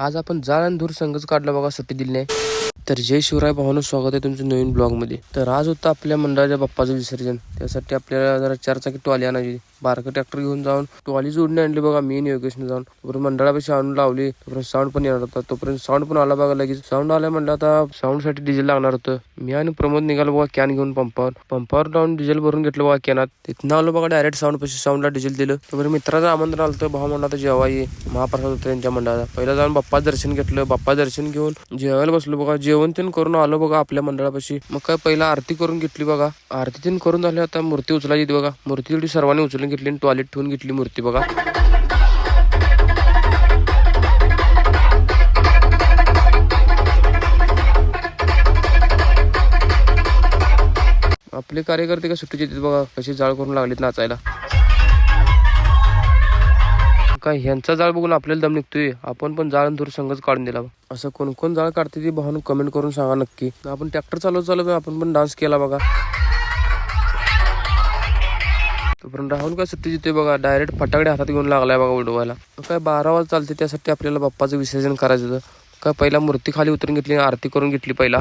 आज आपण जाळ आणि धूर संघच काढला बघा सुट्टी दिली नाही. तर जय शिवराय भावानं स्वागत आहे तुमचं नवीन ब्लॉगमध्ये. तर आज होतं आपल्या मंडळाच्या बाप्पाचं विसर्जन. त्यासाठी आपल्याला जरा चारचाकी टॉली आणायची बारकं ट्रॅक्टर घेऊन जाऊन टॉली जोडणी आणली बघा मी आणि योगेशने जाऊन. तोपर्यंत मंडळापाशी आणून लावली तोपर्यंत साऊंड पण येणार होता. तोपर्यंत साऊंड पण आला बघा लगेच. साऊंड आला म्हणलं आता साऊंडसाठी डिझेल लागणार होतं. मी आणि प्रमोद निघालो बघा कॅन घेऊन पंपावर पंपावर लावून डिझेल भरून घेतलं बघा कॅनात तिथनं आलो बघा डायरेक्ट साऊंड पाशी साऊंडला डिझेल दिलं. तोपर्यंत मित्राचं आमंत्रण आलं होतं. भाऊ म्हणला आता जेव्हा ये. महाप्रसाद होतं त्यांच्या मंडळाला पहिला जाऊन बाप्पा दर्शन घेतलं बाप्पा दर्शन घेऊन जेवायला बसलो बघा. जेवण तीन करून आलो बघा आपल्या मंडळापाशी. मग काय पहिला आरती करून घेतली बघा. आरती तीन करून झाली आता मूर्ती उचलायची बघा. मूर्ती तेवढी सर्वांनी उचलून घेतली आणि टॉयलेट ठेवून घेतली मूर्ती बघा. आपले कार्यकर्ते का सुट्टीचे बघा. कशी जाळ करून लागलीत नाचायला. काय ह्यांचा जाळ बघून आपल्याला दम निघतोय. आपण पण जाळ दूर संघच काढून दिला असं कोण कोण जाळ काढते ती भावानं कमेंट करून सांगा नक्की. आपण ट्रॅक्टर चालवत चालवत आपण पण डान्स केला बघा. तोपर्यंत राहुल काय सुट्टी देतोय बघा डायरेक्ट फटाकडे हातात घेऊन लागलाय बघा उडवायला. काय बारा वाजता चालते त्यासाठी आपल्याला बाप्पाचं विसर्जन करायचं होतं. काय पहिला मूर्ती खाली उतरून घेतली आरती करून घेतली पहिला.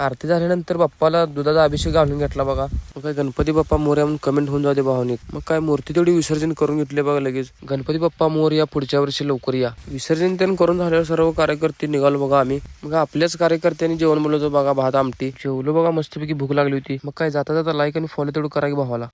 आरती झाल्यानंतर बाप्पाला दुधाचा अभिषेक घालून घेतला बघा. मग काय गणपती बाप्पा मोर्या म्हणून कमेंट होऊन जाते भावनिक. मग काय मूर्ती तेवढी विसर्जन करून घेतले बघा लगेच. गणपती बाप्पा मोर या पुढच्या वर्षी लवकर या. विसर्जन त्यांनी करून झाल्यावर सर्व कार्यकर्ते निघालो बघा आम्ही. मग आपल्याच कार्यकर्त्यांनी जेवण बोलवतो बघा भात आमटी. जेवलो बघा मस्तपैकी भूक लागली होती. मग काय जाता जाता लाईक आणि फॉलो तेवढं करा की भावाला.